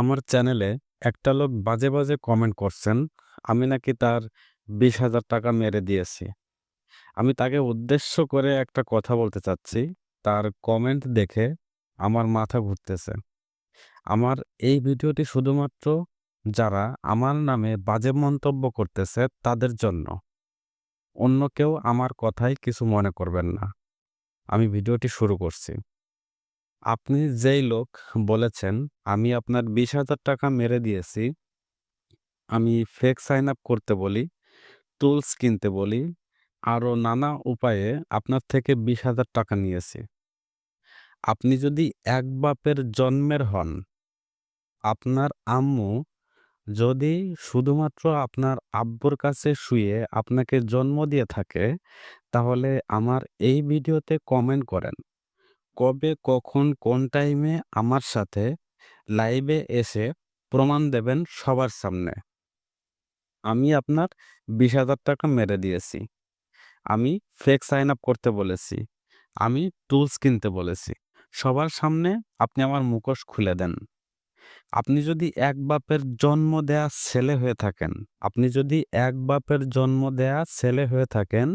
আমার চ্যানেলে একটা লোক বাজে, বাজে কমেন্ট করছেন। আমি নাকি তার ২০,০০০ টাকা মেরে দিয়েছি। আমি তাকে উদ্দেশ্য করে একটা কথা বলতে চাচ্ছি। তার কমেন্ট দেখে আমার মাথা ঘুরতেছে। আমার এই ভিডিওটি শুধুমাত্র যারা আমার নামে বাজে মন্তব্য করতেছে তাদের জন্য। অন্য কেউ আমার কথায় কিছু মনে করবেন না। আমি ভিডিওটি শুরু করছি। আপনি যেই লোক বলেছেন আমি আপনার ২০,০০০ টাকা মেরে দিয়েছি। আমি ফেক সাইন আপ করতে বলি, টুলস কিনতে বলি, আরও নানা উপায়ে আপনার থেকে ২০,০০০ টাকা নিয়েছি। আপনি যদি এক বাপের জন্মের হন, আপনার আম্মু যদি শুধুমাত্র আপনার আব্বুর কাছে শুয়ে আপনাকে জন্ম দিয়ে থাকে, তাহলে আমার এই ভিডিওতে কমেন্ট করেন। কবে, কখন, কোন টাইমে আমার সাথে লাইভে এসে প্রমাণ দেবেন সবার সামনে। আমি আপনার ২০,০০০ টাকা মেরে দিয়েছি। আমি ফেক সাইন আপ করতে বলেছি। আমি টুলস কিনতে বলেছি। সবার সামনে আপনি আমার মুখোশ খুলে দেন। আপনি যদি এক বাপের জন্ম দেয়া ছেলে হয়ে থাকেন, আপনি যদি এক বাপের জন্ম দেয়া ছেলে হয়ে থাকেন,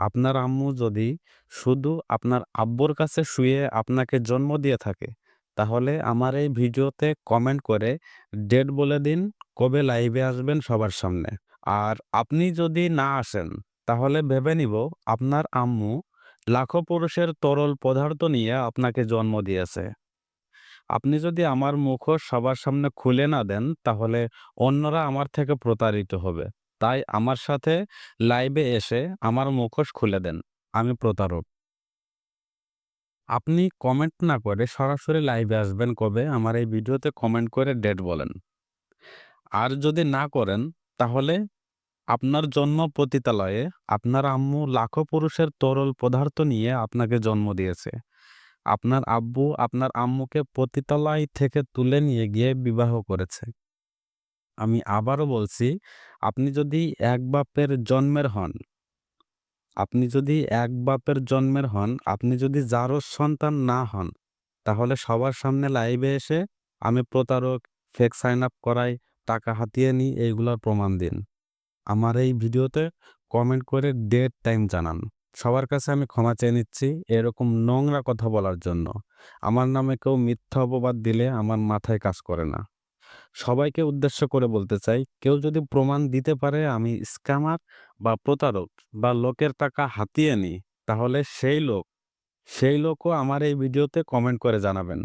আপনার আম্মু যদি শুধু আপনার আব্বুর কাছে শুয়ে আপনাকে জন্ম দিয়ে থাকে, তাহলে আমার এই ভিডিওতে কমেন্ট করে ডেট বলে দিন, কবে লাইভে আসবেন সবার সামনে। আর আপনি যদি না আসেন, তাহলে ভেবে নিব আপনার আম্মু লাখো পুরুষের তরল পদার্থ নিয়ে আপনাকে জন্ম দিয়েছে। আপনি যদি আমার মুখোশ সবার সামনে খুলে না দেন, তাহলে অন্যরা আমার থেকে প্রতারিত হবে। তাই আমার সাথে লাইভে এসে আমার মুখোশ খুলে দেন। আমি প্রতারক। আপনি কমেন্ট না করে সরাসরি লাইভে আসবেন কবে আমার এই ভিডিওতে কমেন্ট করে ডেট বলেন। আর যদি না করেন, তাহলে আপনার জন্ম পতিতালয়ে আপনার আম্মু লাখো পুরুষের তরল পদার্থ নিয়ে আপনাকে জন্ম দিয়েছে। আপনার আব্বু আপনার আম্মুকে পতিতালয় থেকে তুলে নিয়ে গিয়ে বিবাহ করেছে। আমি আবারও বলছি, আপনি যদি এক বাপের জন্মের হন, আপনি যদি এক বাপের জন্মের হন, আপনি যদি যারও সন্তান না হন, তাহলে সবার সামনে লাইভে এসে আমি প্রতারক, ফেক সাইন আপ করাই, টাকা হাতিয়ে নিই এইগুলার প্রমাণ দিন। আমার এই ভিডিওতে কমেন্ট করে ডেট টাইম জানান। সবার কাছে আমি ক্ষমা চেয়ে নিচ্ছি এরকম নোংরা কথা বলার জন্য। আমার নামে কেউ মিথ্যা অপবাদ দিলে আমার মাথায় কাজ করে না। সবাইকে উদ্দেশ্য করে বলতে চাই, কেউ যদি প্রমাণ দিতে পারে আমি স্ক্যামার বা প্রতারক বা লোকের টাকা হাতিয়ে নিই, তাহলে সেই লোক, সেই লোকও আমার এই ভিডিওতে কমেন্ট করে জানাবেন।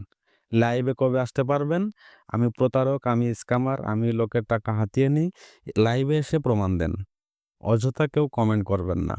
লাইভে কবে আসতে পারবেন? আমি প্রতারক, আমি স্ক্যামার, আমি লোকের টাকা হাতিয়ে নিই, লাইভে এসে প্রমাণ দেন। অযথা কেউ কমেন্ট করবেন না।